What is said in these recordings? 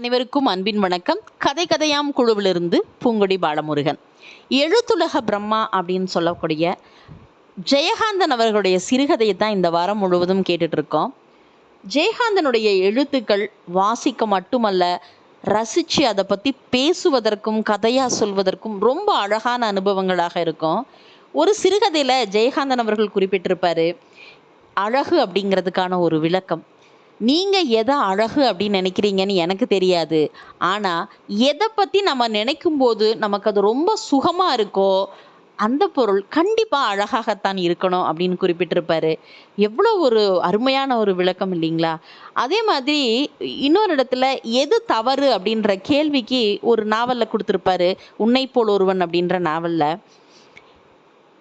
அனைவருக்கும் அன்பின் வணக்கம். கதை கதையாம் குழுவிலிருந்து பூங்கொடி பாலமுருகன். எழுத்துலக பிரம்மா அப்படின்னு சொல்லக்கூடிய ஜெயகாந்தன் அவர்களுடைய சிறுகதையை தான் இந்த வாரம் முழுவதும் கேட்டுட்டு இருக்கோம் ஜெயகாந்தனுடைய எழுத்துக்கள் வாசிக்க மட்டுமல்ல ரசித்து அதை பற்றி பேசுவதற்கும் கதையாக சொல்வதற்கும் ரொம்ப அழகான அனுபவங்களாக இருக்கும். ஒரு சிறுகதையில் ஜெயகாந்தன் அவர்கள் குறிப்பிட்டிருப்பாரு அழகு அப்படிங்கிறதுக்கான ஒரு விளக்கம். நீங்கள் எதை அழகு அப்படின்னு நினைக்கிறீங்கன்னு எனக்கு தெரியாது. ஆனால் எதை பற்றி நம்ம நினைக்கும் போது நமக்கு அது ரொம்ப சுகமாக இருக்கோ அந்த பொருள் கண்டிப்பாக அழகாகத்தான் இருக்கணும் அப்படின்னு குறிப்பிட்டிருப்பாரு. எவ்வளோ ஒரு அருமையான ஒரு விளக்கம் இல்லைங்களா? அதே மாதிரி இன்னொரு இடத்துல எது தவறு அப்படின்ற கேள்விக்கு ஒரு நாவலில் கொடுத்துருப்பாரு. உன்னை போல் ஒருவன் அப்படின்ற நாவலில்.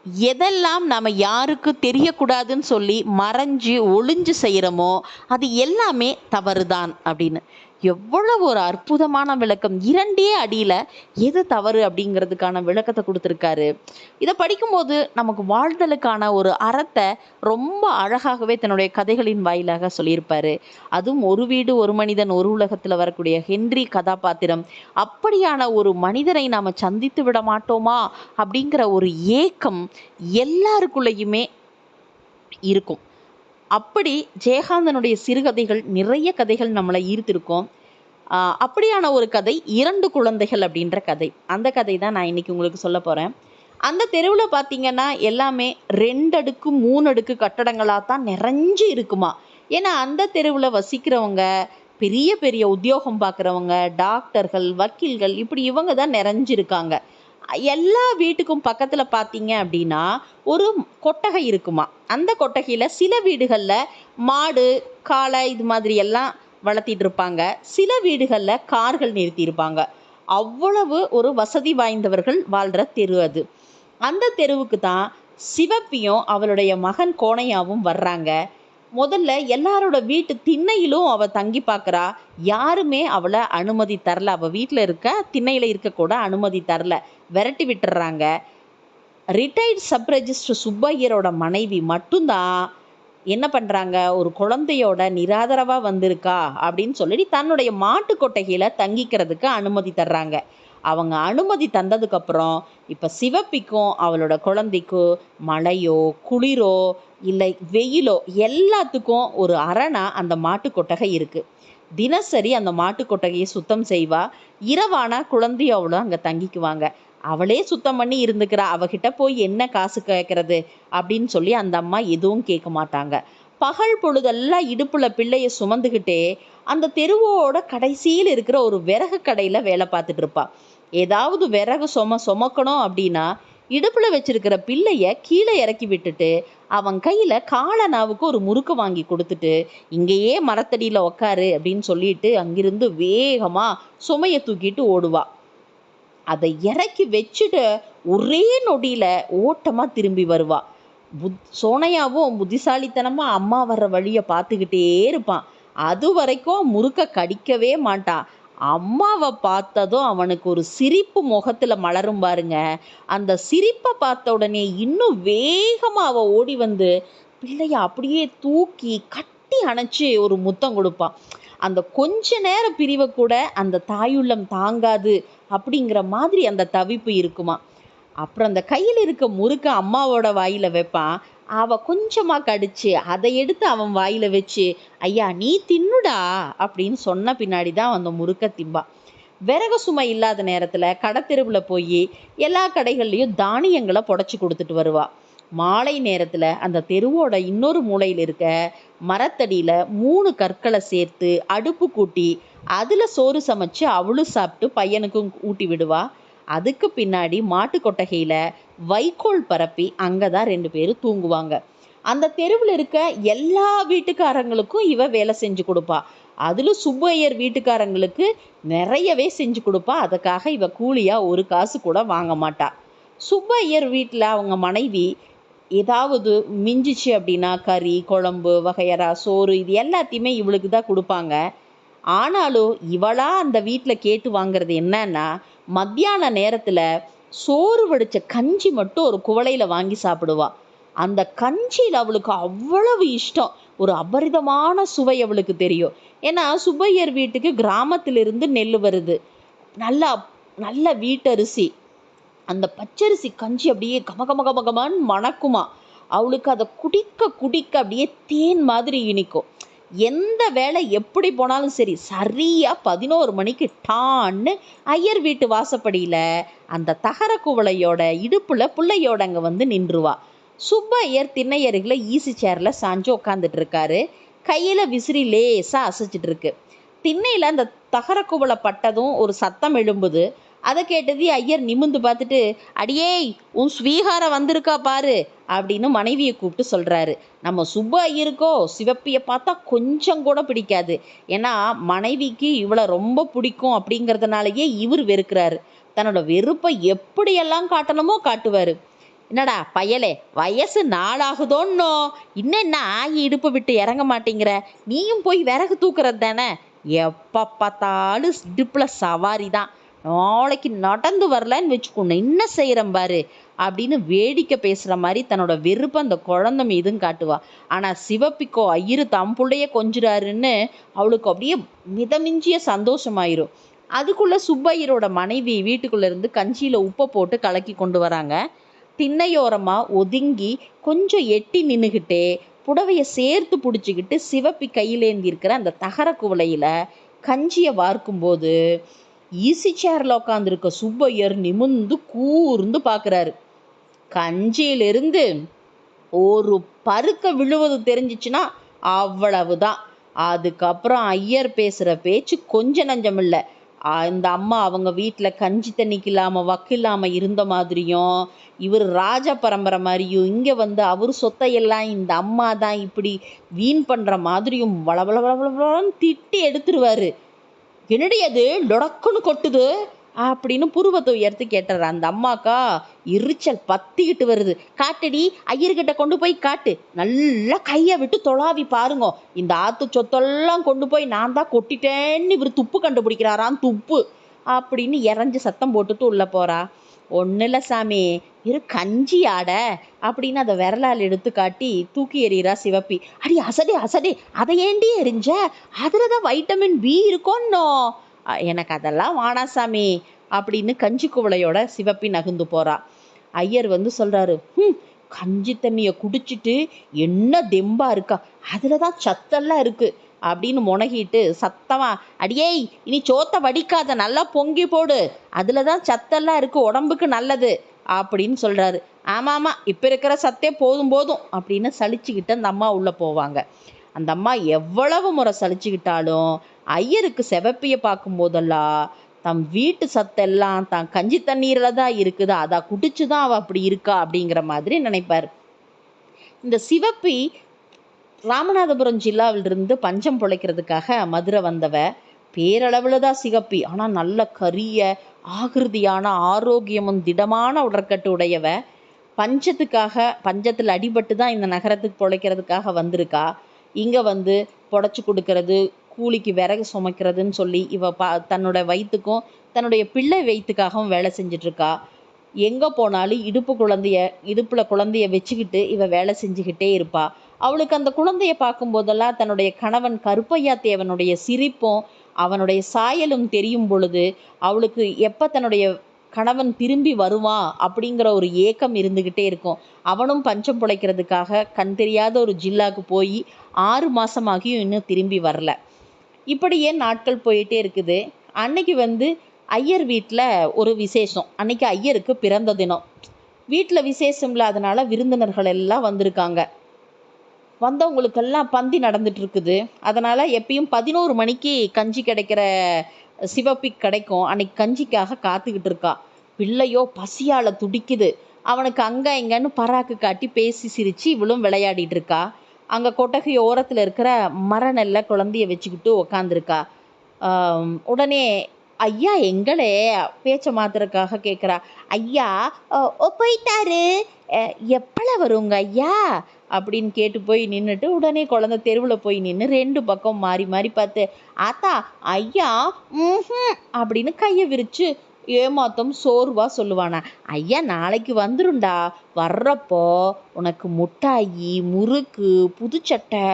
எதெல்லாம் நாம் யாருக்கு தெரியக்கூடாதுன்னு சொல்லி மறைஞ்சு ஒளிஞ்சு செய்கிறோமோ அது எல்லாமே தவறுதான் அப்படின்னு. எவ்வளவு ஒரு அற்புதமான விளக்கம். இரண்டே அடியில் எது தவறு அப்படிங்கிறதுக்கான விளக்கத்தை கொடுத்துருக்காரு. இதை படிக்கும்போது நமக்கு வாழ்தலுக்கான ஒரு அறத்தை ரொம்ப அழகாகவே தன்னுடைய கதைகளின் வாயிலாக சொல்லியிருப்பாரு. அதுவும் ஒரு வீடு ஒரு மனிதன் ஒரு உலகத்தில் வரக்கூடிய ஹென்றி கதாபாத்திரம். அப்படியான ஒரு மனிதரை நாம் சந்தித்து விட மாட்டோமா அப்படிங்கிற ஒரு ஏக்கம் எல்லாருக்குள்ளேயுமே இருக்கும். அப்படி ஜெயகாந்தனுடைய சிறுகதைகள் நிறைய கதைகள் நம்மளை ஈர்த்திருக்கோம். அப்படியான ஒரு கதை இரண்டு குழந்தைகள் அப்படின்ற கதை. அந்த கதை தான் நான் இன்னைக்கு உங்களுக்கு சொல்ல போகிறேன் அந்த தெருவில் பார்த்தீங்கன்னா எல்லாமே ரெண்டு அடுக்கு மூணு அடுக்கு கட்டடங்களாக தான் நிறைஞ்சு இருக்குமா? ஏன்னா அந்த தெருவில் வசிக்கிறவங்க பெரிய பெரிய உத்தியோகம் பார்க்குறவங்க டாக்டர்கள் வக்கீல்கள் இப்படி இவங்க தான் நிறைஞ்சிருக்காங்க. எல்லா வீட்டுக்கும் பக்கத்தில் பார்த்தீங்க அப்படின்னா ஒரு கொட்டகை இருக்குமா? அந்த கொட்டகையில் சில வீடுகளில் மாடு காளை இது மாதிரி எல்லாம் வளர்த்திட்டு இருப்பாங்க. சில வீடுகளில் கார்கள் நிறுத்தியிருப்பாங்க அவ்வளவு ஒரு வசதி வாய்ந்தவர்கள் வாழ்கிற தெரு அது. அந்த தெருவுக்கு தான் சிவப்பியும் அவளுடைய மகன் கோணையாவும் வர்றாங்க. முதல்ல எல்லாரோட வீட்டு திண்ணையிலும் அவள் தங்கி பார்க்குறா. யாருமே அவளை அனுமதி தரல. அவள் வீட்டில் இருக்க திண்ணையில் இருக்கக்கூட அனுமதி தரல. விரட்டி விட்டுறாங்க. ரிட்டையர்ட் சப் ரெஜிஸ்டர் சுப்பையரோட மனைவி மட்டும்தான் என்ன பண்ணுறாங்க ஒரு குழந்தையோட நிராதரவாக வந்திருக்கா அப்படின்னு சொல்லிட்டு தன்னுடைய மாட்டு கொட்டகையில் தங்கிக்கிறதுக்கு அனுமதி தர்றாங்க. அவங்க அனுமதி தந்ததுக்கப்புறம் இப்போ சிவப்பிக்கும் அவளோட குழந்தைக்கும் மழையோ குளிரோ இல்லை வெயிலோ எல்லாத்துக்கும் ஒரு அரணா அந்த மாட்டு கொட்டகை இருக்குது தினசரி அந்த மாட்டு கொட்டகையை சுத்தம் செய்வா. இரவானா குழந்தையும் அவளும் அங்கே தங்கிக்குவாங்க. அவளே சுத்தம் பண்ணி இருந்துக்கிறா. அவகிட்ட போய் என்ன காசு கேட்கறது அப்படின்னு சொல்லி அந்த அம்மா எதுவும் கேட்க மாட்டாங்க. பகல் பொழுதெல்லாம் இடுப்புல பிள்ளைய சுமந்துக்கிட்டே அந்த தெருவோட கடைசியில் இருக்கிற ஒரு விறகு கடையில் வேலை பார்த்துட்டு இருப்பா. ஏதாவது விறகு சும சுமக்கணும் அப்படின்னா இடுப்புல வச்சிருக்கிற பிள்ளைய கீழே இறக்கி விட்டுட்டு அவன் கையில காளனாவுக்கு ஒரு முறுக்கு வாங்கி கொடுத்துட்டு இங்கேயே மரத்தடியில உக்காரு அப்படின்னு சொல்லிட்டு அங்கிருந்து வேகமா சுமையை தூக்கிட்டு ஓடுவா. அதை இறக்கி வச்சுட்டு ஒரே நொடியில ஓட்டமா திரும்பி வருவா. புத் சோனையாவும் புத்திசாலித்தனமா அம்மா வர்ற வழியை பார்த்துக்கிட்டே இருப்பான். அது வரைக்கும் முறுக்க கடிக்கவே மாட்டான். அம்மாவை பார்த்ததும் அவனுக்கு ஒரு சிரிப்பு முகத்தில் மலரும் பாருங்க. அந்த சிரிப்பை பார்த்த உடனே இன்னும் வேகமாக அவள் ஓடி வந்து பிள்ளைய அப்படியே தூக்கி கட்டி அணைச்சி ஒரு முத்தம் கொடுப்பான். அந்த கொஞ்ச நேர பிரிவை கூட அந்த தாயுள்ளம் தாங்காது அப்படிங்கிற மாதிரி அந்த தவிப்பு இருக்குமா. அப்புறம் அந்த கையில் இருக்க முறுக்க அம்மாவோட வாயில் வைப்பான். அவள் கொஞ்சமாக கடிச்சு அதை எடுத்து அவன் வாயில் வச்சு ஐயா நீ தின்னுடா அப்படின்னு சொன்ன பின்னாடி தான் அந்த முறுக்க திம்பான் விறகு சுமை இல்லாத நேரத்தில் கடத்தெருவில் போய் எல்லா கடைகள்லேயும் தானியங்களை புடச்சி கொடுத்துட்டு வருவாள் மாலை நேரத்தில் அந்த தெருவோட இன்னொரு மூலையில் இருக்க மரத்தடியில் மூணு கற்களை சேர்த்து அடுப்பு கூட்டி அதில் சோறு சமைச்சு அவளும் சாப்பிட்டு பையனுக்கும் ஊட்டி விடுவா. அதுக்கு பின்னாடி மாட்டு கொட்டகையில் வைக்கோல் பரப்பி அங்கே தான் ரெண்டு பேரும் தூங்குவாங்க. அந்த தெருவில் இருக்க எல்லா வீட்டுக்காரங்களுக்கும் இவ வேலை செஞ்சு கொடுப்பா. அதிலும் சுப்பையர் வீட்டுக்காரங்களுக்கு நிறையவே செஞ்சு கொடுப்பா. அதுக்காக இவ கூலியாக ஒரு காசு கூட வாங்க மாட்டா. சுப்பையர் வீட்டில் அவங்க மனைவி ஏதாவது மிஞ்சிச்சு அப்படின்னா கறி குழம்பு வகையறா சோறு இது எல்லாத்தையுமே இவளுக்கு தான் கொடுப்பாங்க. ஆனாலும் இவளா அந்த வீட்டில் கேட்டு வாங்குறது என்னன்னா மத்தியான நேரத்தில் சோறு வடித்த கஞ்சி மட்டும் ஒரு குவளையில் வாங்கி சாப்பிடுவா. அந்த கஞ்சியில் அவளுக்கு அவ்வளவு இஷ்டம். ஒரு அபரிதமான சுவை அவளுக்கு தெரியும். ஏன்னா சுப்பையர் வீட்டுக்கு கிராமத்திலிருந்து நெல் வருது. நல்லா நல்ல வீட்டரிசி. அந்த பச்சரிசி கஞ்சி அப்படியே கம கம கம கமன்னு மணக்குமா. அவளுக்கு அதை குடிக்க குடிக்க அப்படியே தேன் மாதிரி இனிக்கும். எந்த வேலை எப்படி போனாலும் சரி சரியாக பதினோரு மணிக்கு டான்னு ஐயர் வீட்டு வாசப்படியில் அந்த தகர குவளையோட இடுப்பில் பிள்ளையோட அங்கே வந்து நின்றுவா. சுப்பையர் ஐயர் ஈசி சேரில் சாஞ்சு உட்காந்துட்டு இருக்காரு கையில் விசிறி லேசாக அசைச்சிட்டு இருக்கு திண்ணையில் அந்த தகர குவளை பட்டதும் ஒரு சத்தம் எழும்புது. அதை கேட்டது ஐயர் நிமிந்து பார்த்துட்டு அடியேய் உன் ஸ்வீகாரம் வந்திருக்கா பாரு அப்படின்னு மனைவியை கூப்பிட்டு சொல்கிறாரு நம்ம சுப்பு ஐயருக்கோ சிவப்பியை பார்த்தா கொஞ்சம் கூட பிடிக்காது. ஏன்னா மனைவிக்கு இவளை ரொம்ப பிடிக்கும் அப்படிங்கிறதுனாலயே இவர் வெறுக்கிறாரு. தன்னோட வெறுப்பை எப்படியெல்லாம் காட்டணுமோ காட்டுவார். என்னடா பயலே வயசு நாளாகுதோன்னோ? இன்னும் என்ன ஆகி இடுப்பு விட்டு இறங்க மாட்டேங்கிற? நீயும் போய் விறகு தூக்குறது தானே? எப்போ பார்த்தாலும் இடுப்பில் சவாரி தான் நாளைக்கு நடந்து வரலன்னு வச்சுக்கோண்ண என்ன செய்கிறேன் பாரு அப்படின்னு வேடிக்கை பேசுகிற மாதிரி தன்னோட வெறுப்பை அந்த குழந்தை மீதும் காட்டுவா. ஆனால் சிவப்பிக்கோ ஐயரு தம் பிள்ளைய கொஞ்சுறாருன்னு அவளுக்கு அப்படியே மிதமிஞ்சிய சந்தோஷமாயிரும். அதுக்குள்ளே சுப்பையரோட மனைவி வீட்டுக்குள்ளே இருந்து கஞ்சியில் உப்பை போட்டு கலக்கி கொண்டு வராங்க. திண்ணையோரமாக ஒதுங்கி கொஞ்சம் எட்டி நின்றுக்கிட்டே புடவையை சேர்த்து பிடிச்சிக்கிட்டு சிவப்பி கையிலேந்தி இருக்கிற அந்த தகர குவளையில் கஞ்சியை வார்க்கும்போது ஈசி சேரில் உட்காந்துருக்க சுப்பையர் நிமிந்து கூர்ந்து பார்க்குறாரு கஞ்சியிலிருந்து ஒரு பருக்க விழுவது தெரிஞ்சிச்சுன்னா அவ்வளவுதான். அதுக்கப்புறம் ஐயர் பேசுகிற பேச்சு கொஞ்சம் நஞ்சம் இல்லை இந்த அம்மா அவங்க வீட்டில் கஞ்சி தண்ணிக்கு இல்லாமல் வக்கில்லாமல் இருந்த மாதிரியும் இவர் ராஜ பரம்பரை மாதிரியும் இங்கே வந்து அவர் சொத்தையெல்லாம் இந்த அம்மா தான் இப்படி வீண் பண்ணுற மாதிரியும் வளவள வளவளன்னு திட்டி எடுத்துருவாரு. என்னடியது லொடக்குன்னு கொட்டுது. அப்படின்னு புருவத்தை உயர்த்து கேட்டார் அந்த அம்மாக்கா எரிச்சல் பத்திக்கிட்டு வருது. காட்டடி ஐயர்கிட்ட கொண்டு போய் காட்டு. நல்லா கையை விட்டு தொழாவி பாருங்க. இந்த ஆத்து சொத்தெல்லாம் கொண்டு போய் நான் தான் கொட்டிட்டேன்னு இவர் துப்பு கண்டுபிடிக்கிறாரான் துப்பு. அப்படின்னு இறஞ்சி சத்தம் போட்டுட்டு உள்ளே போகிறா ஒன்றும் இல்லை சாமி இரு கஞ்சி ஆட அப்படின்னு அதை விரலால் எடுத்து காட்டி தூக்கி எறிகிறா சிவப்பி. அடி அசடே அசடே அதை ஏண்டி எரிஞ்ச? அதில் தான் வைட்டமின் பி இருக்கோன்னோ? எனக்கு அதெல்லாம் வானா சாமி அப்படின்னு கஞ்சி குவளையோட சிவப்பி நகுந்து போறா. ஐயர் வந்து சொல்றாரு ம் கஞ்சி தண்ணியை குடிச்சிட்டு என்ன தெம்பா இருக்கா? அதில் தான் சத்தெல்லாம் இருக்குது அப்படின்னு முனகிட்டு சத்தமா அடியேய் இனி சோத்தை வடிக்காத நல்லா பொங்கி போடு. அதில் தான் சத்தெல்லாம் இருக்குது உடம்புக்கு நல்லது. அப்படின்னு சொல்கிறாரு ஆமாம் ஆமாம் இப்போ இருக்கிற சத்தே போதும் போதும் அப்படின்னு சலிச்சுக்கிட்டு அந்த அம்மா உள்ளே போவாங்க. அந்த அம்மா எவ்வளவு முறை சலிச்சுக்கிட்டாலும் ஐயருக்கு செவப்பியை பார்க்கும் போதெல்லாம் தம் வீட்டு சத்தெல்லாம் தான் கஞ்சி தண்ணீரில் தான் இருக்குது அதை குடிச்சு தான் அவள் அப்படி இருக்கா அப்படிங்கிற மாதிரி நினைப்பார். இந்த சிவப்பி ராமநாதபுரம் ஜில்லாவிலிருந்து பஞ்சம் பிழைக்கிறதுக்காக மதுரை வந்தவ பேரளவில் தான் சிகப்பி. ஆனால் நல்ல கரிய ஆகிருதியான ஆரோக்கியமும் திடமான உடற்கட்டு உடையவ பஞ்சத்துக்காக பஞ்சத்தில் அடிபட்டு தான் இந்த நகரத்துக்கு பிழைக்கிறதுக்காக வந்திருக்கா. இங்கே வந்து புடச்சி கொடுக்கறது கூலிக்கு விறகு சுமைக்கிறதுன்னு சொல்லி இவ பா தன்னோட வயிற்றுக்கும் தன்னுடைய பிள்ளை வயிற்றுக்காகவும் வேலை செஞ்சிட்ருக்கா. எங்கே போனாலும் இடுப்பு குழந்தைய இடுப்பில் குழந்தைய வச்சுக்கிட்டு இவ வேலை செஞ்சுக்கிட்டே இருப்பாள் அவளுக்கு அந்த குழந்தையை பார்க்கும்போதெல்லாம் தன்னுடைய கணவன் கருப்பையா தேவனுடைய சிரிப்பும் அவனுடைய சாயலும் தெரியும் பொழுது அவளுக்கு எப்போ தன்னுடைய கணவன் திரும்பி வருவான் அப்படிங்கிற ஒரு ஏக்கம் இருந்துக்கிட்டே இருக்கும். அவனும் பஞ்சம் பிழைக்கிறதுக்காக கண் தெரியாத ஒரு ஜில்லாவுக்கு போய் ஆறு மாதமாகியும் இன்னும் திரும்பி வரல. இப்படியே நாட்கள் போயிட்டே இருக்குது? அன்னைக்கு வந்து ஐயர் வீட்டில் ஒரு விசேஷம். அன்னைக்கு ஐயருக்கு பிறந்த தினம். வீட்டில் விசேஷம் இல்லாதனால விருந்தினர்கள் எல்லாம் வந்திருக்காங்க. வந்தவங்களுக்கெல்லாம் பந்தி நடந்துட்டு இருக்குது அதனால் எப்பயும் பதினோரு மணிக்கு கஞ்சி கிடைக்கிற சிவப்பி கிடைக்கும். அன்னைக்கு கஞ்சிக்காக காத்துக்கிட்டு இருக்கா பிள்ளையோ பசியால் துடிக்குது. அவனுக்கு அங்கே இங்கன்னு பராக்கு காட்டி பேசி சிரித்து இவளும் விளையாடிட்டு இருக்கா அங்கே கொட்டகை ஓரத்தில் இருக்கிற மர நெல்ல குழந்தைய வச்சுக்கிட்டு உக்காந்துருக்கா. உடனே ஐயா எங்களே பேச்சை மாத்துறதுக்காக கேட்குறா ஐயா ஓ போயிட்டாரு. எப்பளை வருங்க ஐயா? அப்படின்னு கேட்டு போய் நின்றுட்டு உடனே குழந்த தெருவில் போய் நின்று ரெண்டு பக்கம் மாறி மாறி பார்த்து ஆத்தா ஐயா ம் அப்படின்னு கையை விரித்து ஏமாத்தம் சோர்வாக சொல்லுவானா. ஐயா நாளைக்கு வந்துரும்டா. வர்றப்போ உனக்கு முட்டாயி முறுக்கு புதுச்சட்டை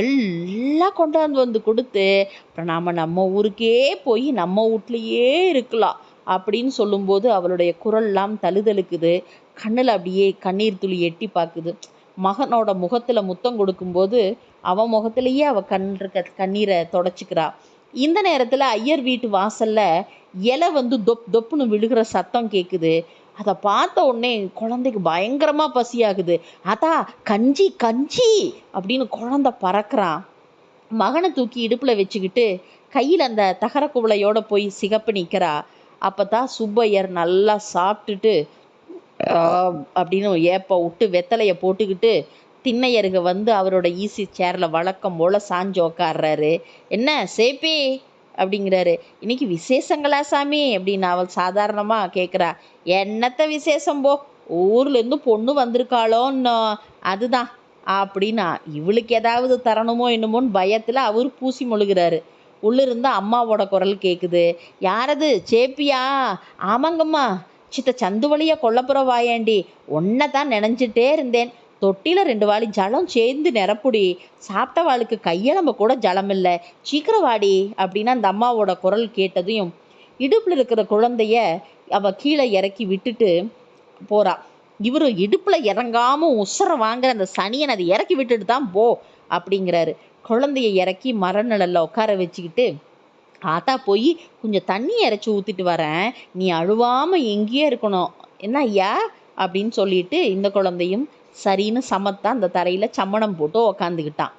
எல்லாம் கொண்டாந்து வந்து கொடுத்து அப்புறம் நாம் நம்ம ஊருக்கே போய் நம்ம வீட்லையே இருக்கலாம் அப்படின்னு சொல்லும்போது அவளுடைய குரல்லாம் தழுதழுக்குது. கண்ணில் அப்படியே கண்ணீர் துளி எட்டி பார்க்குது. மகனோட முகத்தில் முத்தம் கொடுக்கும்போது அவன் முகத்திலேயே அவள் கண் இருக்க கண்ணீரை தொடச்சிக்கிறா. இந்த நேரத்தில் ஐயர் வீட்டு வாசலில் இலை வந்து தொப் தொப்புன்னு விழுகிற சத்தம் கேட்குது அதை பார்த்த உடனே குழந்தைக்கு பயங்கரமாக பசியாகுது. அதா கஞ்சி கஞ்சி! அப்படின்னு குழந்தை பறக்கிறான். மகனை தூக்கி இடுப்பில் வச்சுக்கிட்டு கையில் அந்த தகர குவளையோட போய் சிகப்பு நிற்கிறா அப்பதான் சுப்பையர் நல்லா சாப்பிட்டுட்டு அப்படின்னு ஏப்ப விட்டு வெத்தலையை போட்டுக்கிட்டு திண்ணையருக வந்து அவரோட ஈசி சேரில் வழக்கம் போல் சாஞ்சு உக்காடுறாரு என்ன சேப்பி அப்படிங்கிறாரு. இன்னைக்கு விசேஷங்களா சாமி? அப்படின்னு அவள் சாதாரணமாக கேட்குறா என்னத்த விசேஷம் போ? ஊர்லேருந்து பொண்ணு வந்திருக்காளோன்னு. அதுதான் அப்படின்னா இவளுக்கு ஏதாவது தரணுமோ என்னமோன்னு பயத்தில் அவர் பூசி மொழுகிறாரு. உள்ளிருந்து அம்மாவோட குரல் கேட்குது யாரது? சேப்பியா ஆமாங்கம்மா. சித்த சந்து வழியா கொல்லப்புற வாயாண்டி தான் நினைஞ்சிட்டே இருந்தேன். தொட்டில ரெண்டு வாளி ஜலம் சேர்ந்து நிரப்புடி. சாப்பிட்ட வாளுக்கு கையெலம்பு கூட ஜலம் இல்லை சீக்கிரம் வாடி அப்படின்னு அந்த அம்மாவோட குரல் கேட்டதையும் இடுப்பில் இருக்கிற குழந்தைய அவ கீழே இறக்கி விட்டுட்டு போறா. இவரு இடுப்புல இறங்காம உசர வாங்குற அந்த சனியன் அதை இறக்கி விட்டுட்டு தான் போ அப்படிங்கிறாரு. குழந்தைய இறக்கி மரநிழல்ல உட்கார வச்சுக்கிட்டு ஆத்தா போய் கொஞ்சம் தண்ணி இறைச்சி ஊற்றிட்டு வரேன். நீ அழுவாம எங்கேயே இருக்கணும். என்ன ஐயா அப்படின்னு சொல்லிட்டு இந்த குழந்தையும் சரின்னு சமத்தா அந்த தரையில சம்மணம் போட்டு உக்காந்துக்கிட்டான்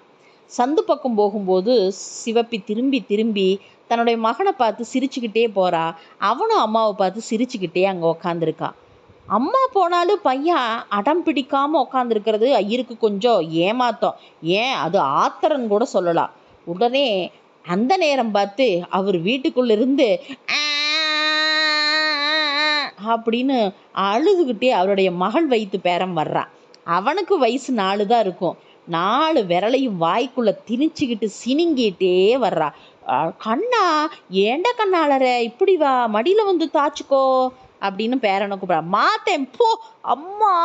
சந்து பக்கம் போகும்போது சிவப்பி திரும்பி திரும்பி தன்னுடைய மகனை பார்த்து சிரிச்சுக்கிட்டே போறா. அவனும் அம்மாவை பார்த்து சிரிச்சுக்கிட்டே அங்கே உக்காந்துருக்கான் அம்மா போனாலும் பையன் அடம் பிடிக்காம உக்காந்துருக்கிறது ஐயருக்கு கொஞ்சம் ஏமாத்தம். ஏன்? அது ஆத்திரன்னு கூட சொல்லலாம். உடனே அந்த நேரம் பார்த்து அவர் வீட்டுக்குள்ளிருந்து அப்படின்னு அழுதுகிட்டே அவருடைய மகள் வைத்து பேரம் வர்றான் அவனுக்கு வயசு நாலு தான் இருக்கும். நாலு விரலையும் வாய்க்குள்ள திணிச்சுக்கிட்டு சினிங்கிட்டே வர்றா. கண்ணா ஏண்டா கண்ணாளர இப்படி வா மடியில வந்து தாச்சுக்கோ. அப்படின்னு பேரனை கூப்பிடா மாத்தேன் போ அம்மா.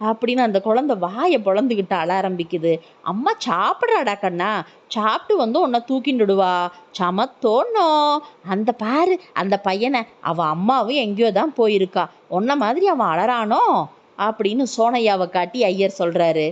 அப்படின்னு அந்த குழந்தை வாயை பொழந்துக்கிட்டு அழ ஆரம்பிக்குது. அம்மா சாப்பிட்றாடா கண்ணா. சாப்பிட்டு வந்து உன்னை தூக்கிண்டுடுவா சமத்தோன்னோ. அந்த பாரு அந்த பையனை அவன் அம்மாவும் எங்கேயோ தான் போயிருக்கா. உன்ன மாதிரி அவன் அழறானோ? அப்படின்னு சோனையாவை காட்டி ஐயர் சொல்கிறாரு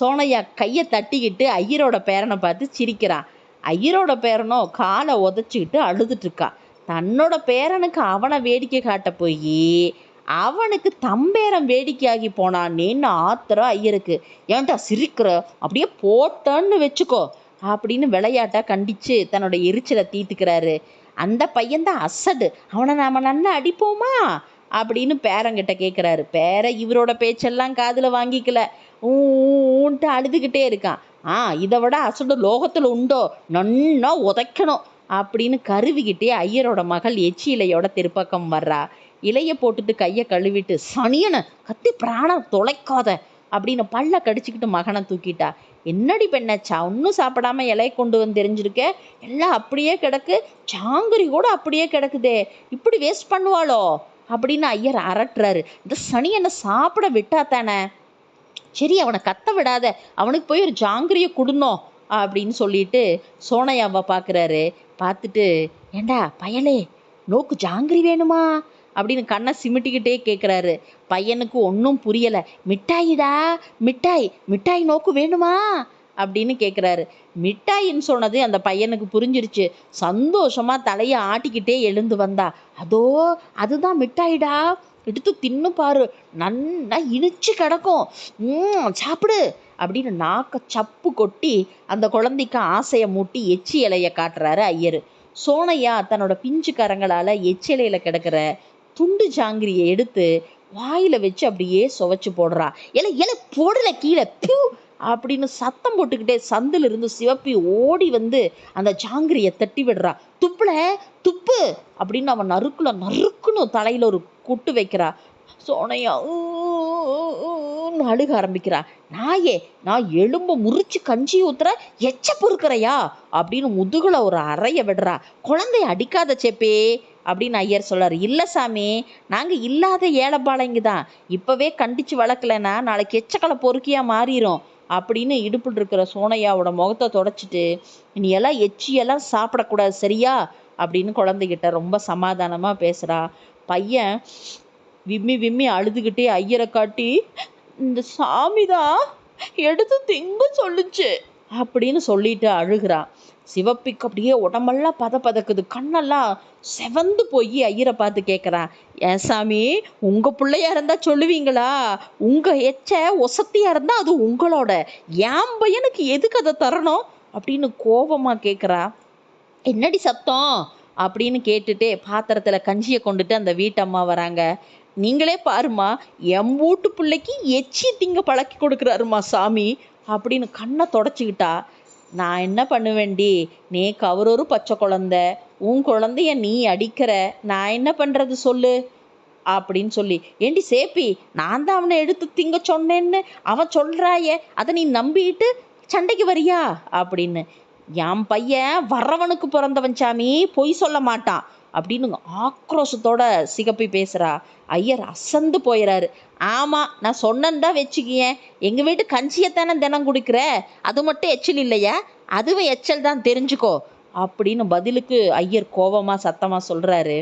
சோனையா கையை தட்டிக்கிட்டு ஐயரோட பேரனை பார்த்து சிரிக்கிறான் ஐயரோட பேரனோ காலை உதச்சிக்கிட்டு அழுதுட்டு இருக்கா. தன்னோட பேரனுக்கு அவனை வேடிக்கை காட்ட போய் அவனுக்கு தம்பேரம் வேடிக்கையாகி போனானேன்னு ஆத்திரம் ஐயருக்கு. ஏன்டா சிரிக்கிற? அப்படியே போட்டன்னு வச்சுக்கோ. அப்படின்னு விளையாட்டா கண்டிச்சு தன்னோட எரிச்சலை தீர்த்துக்கிறாரு. அந்த பையன்தான் அசடு. அவனை நாம நல்லா அடிப்போமா? அப்படின்னு பேரங்கிட்ட கேட்குறாரு பேர இவரோட பேச்செல்லாம் காதில் வாங்கிக்கல. ஊன்ட்டு அழுதுகிட்டே இருக்கான். ஆ இதை விட அசடு லோகத்தில் உண்டோ? நன்னா உதைக்கணும். அப்படின்னு கருவிக்கிட்டே ஐயரோட மகள் எச்சி இலையோட திருப்பக்கம் வர்றா. இலையை போட்டுட்டு கையை கழுவிட்டு சனியனை கத்தி பிராணம் தொலைக்காத அப்படின்னு பல்ல கடிச்சுக்கிட்டு மகனை தூக்கிட்டா. என்னடி பெண்ணச்சா ஒன்றும் சாப்பிடாம இலையை கொண்டு வந்து தெரிஞ்சிருக்க? எல்லாம் அப்படியே கிடக்கு ஜாங்கிரி கூட அப்படியே கிடக்குதே. இப்படி வேஸ்ட் பண்ணுவாளோ? அப்படின்னு ஐயர் அரட்டுறாரு. இந்த சனியனை சாப்பிட விட்டா தானே? சரி அவனை கத்த விடாத. அவனுக்கு போய் ஒரு ஜாங்கிரியை கொடுனோம் அப்படின்னு சொல்லிட்டு சோனையாவை பார்க்குறாரு பார்த்துட்டு ஏண்டா பயலே நோக்கு ஜாங்கிரி வேணுமா? அப்படின்னு கண்ணை சிமிட்டிக்கிட்டே கேட்குறாரு பையனுக்கு ஒன்றும் புரியலை. மிட்டாயிடா மிட்டாய் மிட்டாய் நோக்கு வேணுமா? அப்படின்னு கேட்குறாரு மிட்டாயின்னு சொன்னது அந்த பையனுக்கு புரிஞ்சிருச்சு. சந்தோஷமாக தலையை ஆட்டிக்கிட்டே எழுந்து வந்தா. அதோ அதுதான் மிட்டாயிடா. எடுத்து தின்னு பாரு. நல்லா இனிச்சு கிடக்கும். ம் சாப்பிடு. அப்படின்னு நாக்க சப்பு கொட்டி அந்த குழந்தைக்கு ஆசையை மூட்டி எச்சி இலையை காட்டுறாரு ஐயர். சோனையா தன்னோட பிஞ்சு எச்சிலையில் எச்சி இலையில கிடக்கிற துண்டு ஜாங்கிரியை எடுத்து வாயில் வச்சு அப்படியே சுவைச்சு போடுறா. இலை இலை போடல கீழே பியூ! அப்படின்னு சத்தம் போட்டுக்கிட்டே சந்தில் இருந்து சிவப்பி ஓடி வந்து அந்த ஜாங்கிரியை தட்டி விடுறா. துப்புல துப்பு! அப்படின்னு அவன் நறுக்குல நறுக்குன்னு தலையில் ஒரு குட்டு வைக்கிறா. சோனையா ஊ, அழுக ஆரம்பிக்கிறா. நாயே நான் எலும்பு முறிச்சு கஞ்சி ஊத்துற எச்ச பொறுக்கிறையா? அப்படின்னு முதுகுல ஒரு அறைய விடுறா. குழந்தைய அடிக்காத சேப்பே அப்படின்னு ஐயர் சொல்றாரு. இல்லை சாமி நாங்கள் இல்லாத ஏழைப்பாளைங்க தான். இப்போவே கண்டிச்சு வளர்க்கலன்னா நாளைக்கு எச்சக்கலை பொறுக்கியா மாறிடும் அப்படின்னு இடுப்பில் இருக்கிற சோனையாவோட முகத்தை தொடச்சிட்டு நீ எல்லாம் எச்சியெல்லாம் சாப்பிடக்கூடாது சரியா? அப்படின்னு குழந்தைகிட்ட ரொம்ப சமாதானமாக பேசுகிறா பையன் விம்மி விம்மி அழுதுகிட்டே ஐயரை காட்டி இந்த சாமி தான் எடுத்து திங்க சொல்லுச்சு அப்படின்னு சொல்லிட்டு அழுகிறான் சிவப்பிக்கு அப்படியே உடம்பெல்லாம் பத பதக்குது கண்ணெல்லாம் செவந்து போய் ஐயரை பார்த்து கேட்குறான் ஏன் சாமி உங்கள் பிள்ளையா இருந்தால் சொல்லுவீங்களா? உங்கள் எச்ச ஒசத்தியாக இருந்தால் அது உங்களோட. என் பையனுக்கு எதுக்கு அதை தரணும்? அப்படின்னு கோபமாக கேட்குறா என்னடி சத்தம்? அப்படின்னு கேட்டுட்டு பாத்திரத்தில் கஞ்சியை கொண்டுட்டு அந்த வீட்டம்மா வராங்க. நீங்களே பாருமா என் வீட்டு பிள்ளைக்கு எச்சி திங்க பழக்கி கொடுக்குறாருமா சாமி அப்படின்னு கண்ணை தொடச்சிக்கிட்டா நான் என்ன பண்ணுவேண்டி நீ கவரொரு பச்சை குழந்த உன் குழந்தைய நீ அடிக்கிற நான் என்ன பண்ணுறது சொல்லு? அப்படின்னு சொல்லி ஏண்டி சேப்பி நான் தான் அவனை எடுத்து திங்க சொன்னேன்னு அவன் சொல்கிறாயே அதை நீ நம்பிட்டு சண்டைக்கு வரியா? அப்படின்னு. என் பையன் வர்றவனுக்கு பிறந்தவன் சாமி பொய் சொல்ல மாட்டான். அப்படின்னு ஆக்ரோஷத்தோட சிகப்பி பேசுகிறா ஐயர் அசந்து போயிடாரு ஆமாம் நான் சொன்னேன்னு தான் வச்சுக்கியேன் எங்கள் வீட்டு கஞ்சியைத்தானே தினம் கொடுக்குற? அது மட்டும் எச்சல் இல்லையா? அதுவும் எச்சல் தான் தெரிஞ்சுக்கோ. அப்படின்னு பதிலுக்கு ஐயர் கோபமாக சத்தமாக சொல்கிறாரு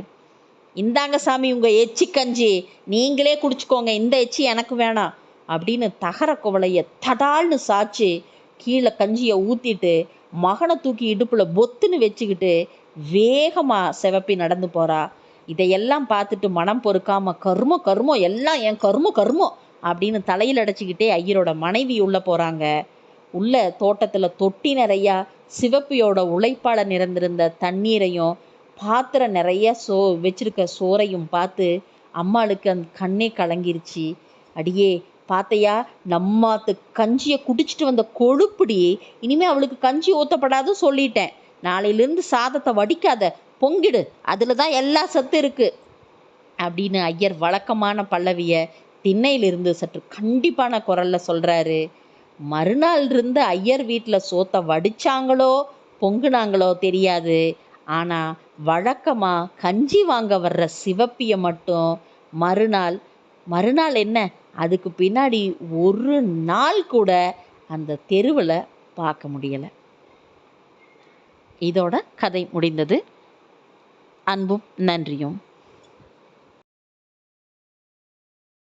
இந்தாங்க சாமி உங்கள் எச்சி கஞ்சி. நீங்களே குடிச்சுக்கோங்க. இந்த எச்சி எனக்கு வேணாம். அப்படின்னு தகர குவளைய தடால்னு சாச்சு கீழே கஞ்சியை ஊற்றிட்டு மகனை தூக்கி இடுப்பில் பொத்துன்னு வச்சுக்கிட்டு வேகமாக செவப்பி நடந்து போகிறா இதையெல்லாம் பார்த்துட்டு மனம் பொறுக்காம கருமோ கர்மோ எல்லாம் என் கருமோ கர்மோ அப்படின்னு தலையில் அடைச்சிக்கிட்டே ஐயரோட மனைவி உள்ளே போகிறாங்க உள்ள தோட்டத்தில் தொட்டி நிறையா சிவப்பியோட உழைப்பால் நிறந்திருந்த தண்ணீரையும் பாத்திரம் நிறைய சோ வச்சிருக்க சோறையும் பார்த்து அம்மாளுக்கு அந்த கண்ணே கலங்கிருச்சு. அடியே பார்த்தையா நம்மாத்து கஞ்சியை குடிச்சிட்டு வந்த கொழுப்புடி இனிமே அவளுக்கு கஞ்சி ஊற்றப்படாதுன்னு சொல்லிட்டேன். நாளையிலேருந்து சாதத்தை வடிக்காத பொங்கிடு. அதில் தான் எல்லா சத்து இருக்குது அப்படின்னு ஐயர் வழக்கமான பல்லவியை திண்ணையிலிருந்து சற்று கண்டிப்பான குரலில் சொல்கிறாரு மறுநாள் இருந்து ஐயர் வீட்டில் சோத்தை வடித்தாங்களோ பொங்குனாங்களோ தெரியாது. ஆனால் வழக்கமாக கஞ்சி வாங்க வர்ற சிவப்பியை மட்டும் மறுநாள் மறுநாள் என்ன? அதுக்கு பின்னாடி ஒரு நாள் கூட அந்த தெருவில் பார்க்க முடியலை. இதோட கதை முடிந்தது. அன்பும் நன்றியும்.